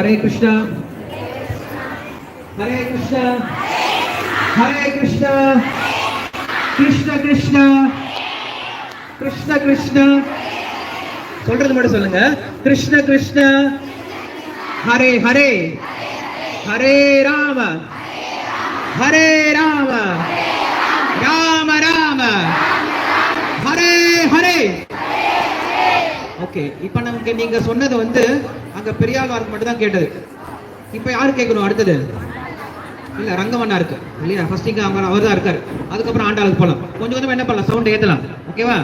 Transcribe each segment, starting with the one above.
ஹரே கிருஷ்ணா. ஹரே கிருஷ்ணா. ஹரே கிருஷ்ணா. கிருஷ்ண கிருஷ்ணா. கிருஷ்ண கிருஷ்ணா. சொல்றது மட்டும் சொல்லுங்க. கிருஷ்ண கிருஷ்ண. ஹரே ஹரே. ஹரே ராம. ஹரே ராம. ராம ராம ஹரே ஹரே ஓகே இப்போ நமக்கு நீங்க சொன்னது வந்து அங்க பெரியாழ்வாருக்கு மட்டும் தான் கேட்டது. இப்போ யாரு கேட்கணும் அடுத்தது? இல்ல ரங்கமண்ணா இருக்கு இல்லையா? ஃபர்ஸ்ட் இங்க அவங்க அவர் தான் இருக்காரு. அதுக்கப்புறம் ஆண்டாளுக்கு போலாம். கொஞ்சம் கொஞ்சம் என்ன பண்ணலாம்? சவுண்ட் ஏத்தலாம். ஓகேவா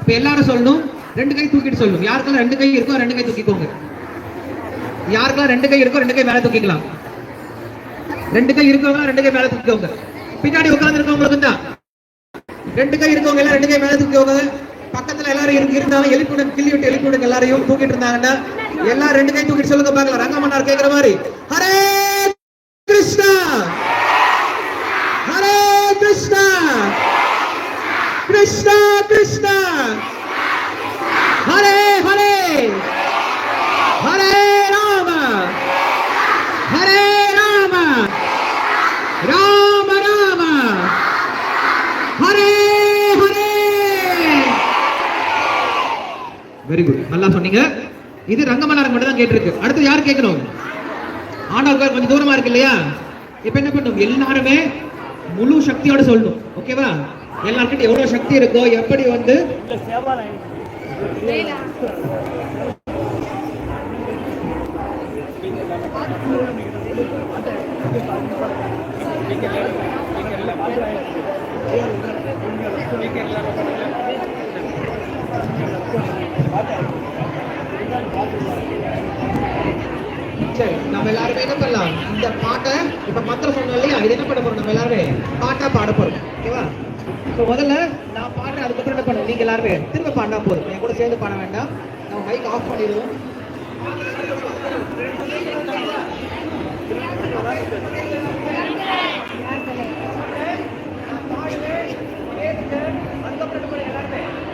இப்போ எல்லாரும் சொல்லணும். ரெண்டு கை தூக்கிட்டு சொல்லணும். யாருக்கெல்லாம் ரெண்டு கை இருக்கோ ரெண்டு கை தூக்கிக்கோங்க. யாருக்கெல்லாம் ரெண்டு கை இருக்கோ ரெண்டு கை மேல தூக்கிக்கலாம். ரெண்டு கை இருக்கவங்க ரெண்டு கை மேல தூக்கிக்கோங்க. பின்னாடி உட்கார்ந்து இருக்கவங்களுக்கு தான். ரெண்டு கை இருக்கவங்க எல்லாம் ரெண்டு கை மேல தூக்கிக்கோங்க. பக்கத்துல எல்லாரும் இருந்தாலும் எழுப்பிவிடுங்க கிள்ளி விட்டு எழுப்பிவிடுங்க எல்லாரையும். தூக்கிட்டு இருந்தாங்கன்னா எல்லாம் ரெண்டு கை தூக்கிட்டு சொல்லுங்க பாக்கலாம் ரங்கமன்னார் கேக்குற மாதிரி. ஹரே கிருஷ்ணா! ஹரே கிருஷ்ணா! கிருஷ்ணா கிருஷ்ணா! ஹரே ஹரே! ஹரே ராம! ஹரே ராம! ராம ராம! ஹரே வெரி குட் நல்லா சொன்னீங்க. இது ரங்கமன்னாருக்கு மட்டும் தான் கேட்டிருக்கு. அடுத்து யார் கேட்கணும்? ஆண்டாளுக்கு கொஞ்சம் தூரமா இருக்கு இல்லையா? இப்ப என்ன பண்ணும்? எல்லாருமே முழு சக்தியோட சொல்லணும். ஓகேவா எல்லாருக்கிட்ட எவ்வளவு சக்தி இருக்கோ எப்படி வந்து சரி நம்ம எல்லாருமே என்ன பண்ணலாம்? இந்த பாட்டை இப்ப மந்திரம் சொன்னோம் இல்லையா? இது என்ன பண்ண போறோம் நம்ம எல்லாருமே? பாட்டா பாட போறோம். ஓகேவா? இப்போ முதல்ல நான் பாடுறேன் அதுக்கப்புறம் என்ன பண்ணுவோம் நீங்க எல்லாருமே திரும்ப பாடினா போதும். என் கூட சேர்ந்து பாட வேண்டாம். நம்ம மைக் ஆஃப் பண்ணிடுவோம். எல்லாரும்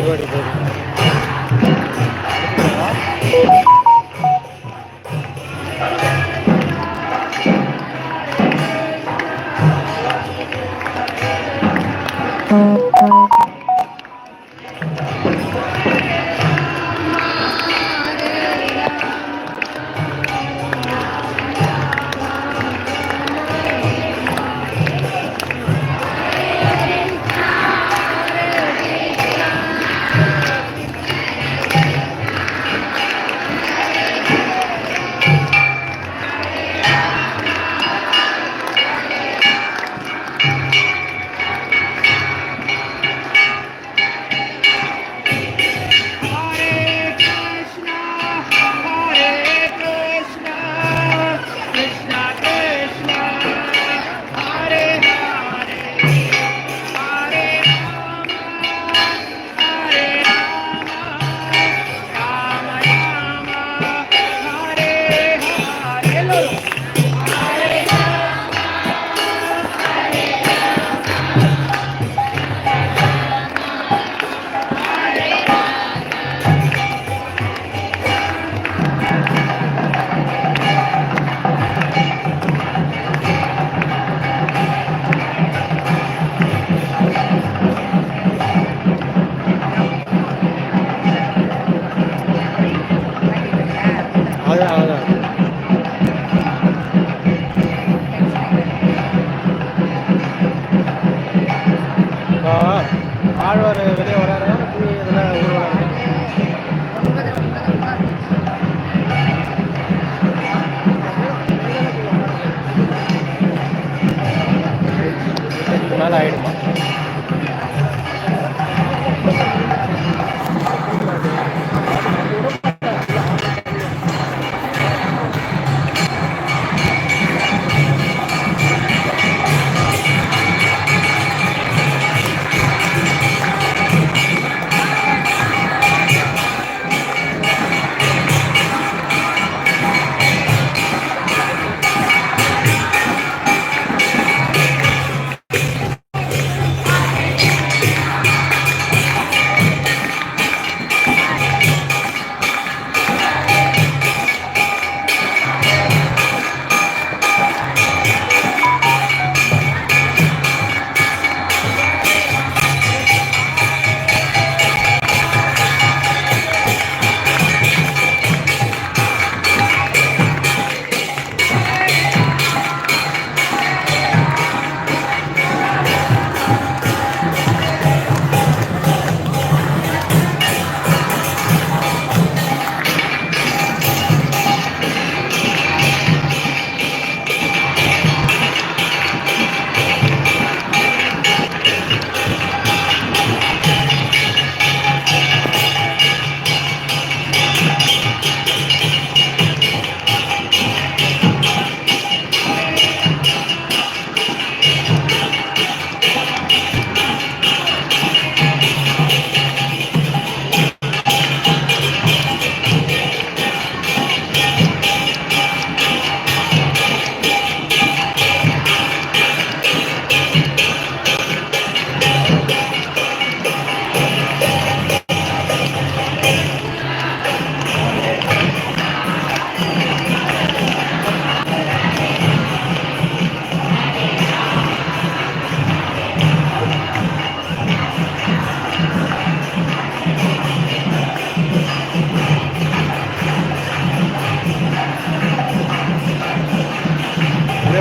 പരിപാടി மேலே ஆயிடுமா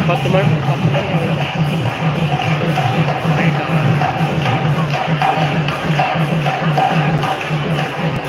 customer.